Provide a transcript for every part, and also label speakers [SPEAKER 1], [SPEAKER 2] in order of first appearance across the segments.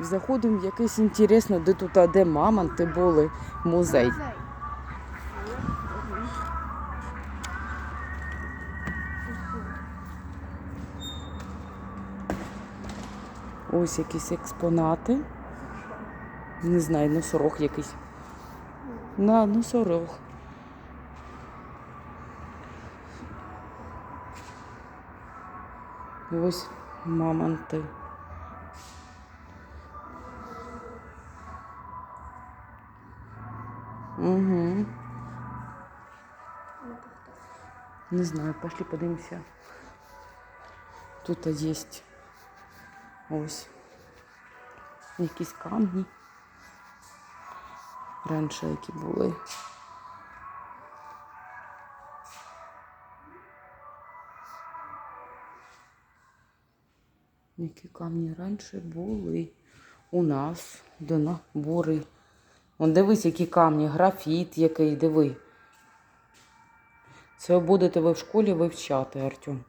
[SPEAKER 1] Заходимо в якийсь інтересно, де тут, а де мамонти були, музей. Ось якісь експонати. Не знаю, носорог якийсь. На, носорог. Ось мамонти. Угу. Не знаю, пошли подивимося. Тут є ось якісь камні. Раніше які були. Які камні раніше були у нас до набори. Вон дивись, які камні, графіт який, диви. Це будете ви в школі вивчати, Артем.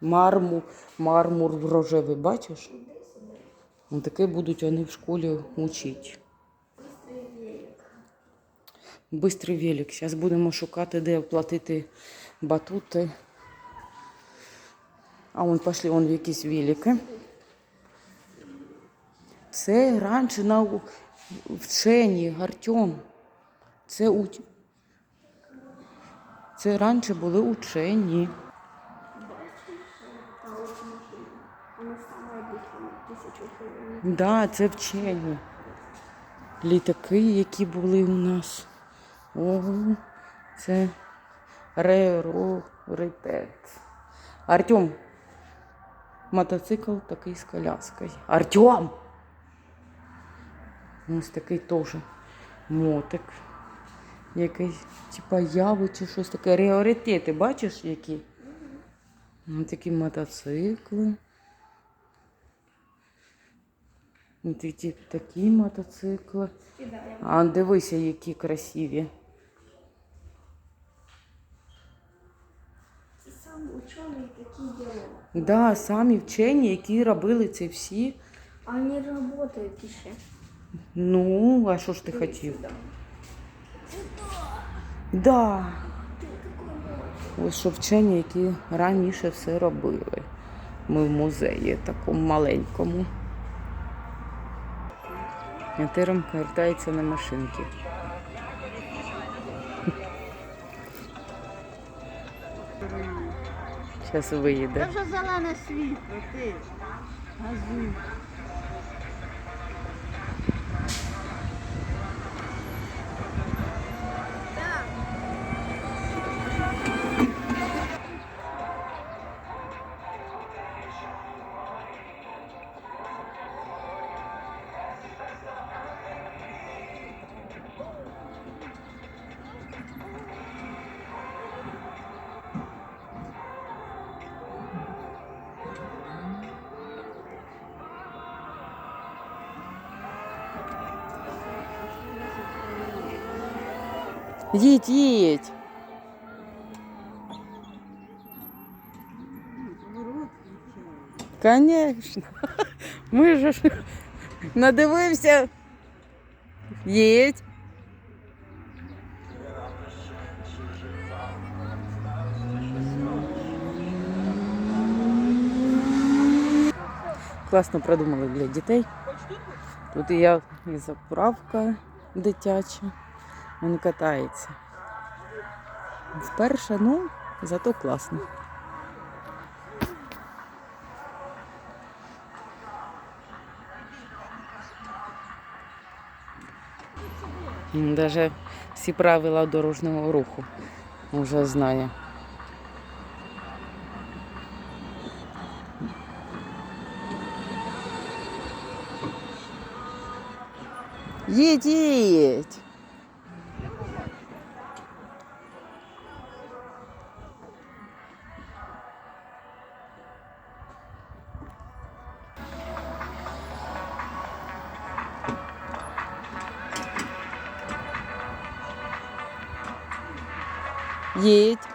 [SPEAKER 1] Мармур, мармур рожевий, бачиш? Ось таке будуть вони в школі учити. Бистрий велик. Зараз будемо шукати, де оплатити батути. А вон пішли вон в якісь велики. Це раніше на вчені, Артем. Це у... Це раніше були учені.
[SPEAKER 2] Гривень.
[SPEAKER 1] Да, це вчені. Літаки, які були у нас. О, це раритет. Артем. Мотоцикл такий з коляскою. Артем! Ось такий теж мотик. Якийсь, типа яви чи щось таке. Раритети, бачиш, які? Ось такі мотоцикли. Ось такі, такі мотоцикли. А дивися, які красиві.
[SPEAKER 2] Такі.
[SPEAKER 1] Да, самі вчені, які робили це всі.
[SPEAKER 2] А вони працюють ще.
[SPEAKER 1] Ну, а що ж ти хотів? Да. Ось що вчені, які раніше все робили. Ми в музеї такому маленькому. А Терем повертається на машинки. Зараз виїде.
[SPEAKER 3] Це вже зелене світло, ти. Газуй.
[SPEAKER 1] Їдь, їдь. Конечно. Ми же ж надивився. Їдь. Класно продумали для дітей. Тут і я і заправка дитяча. Він катається. Вперше, ну, зато класно. М, Даже всі правила дорожнього руху вже знає. Їдь, Yiğit.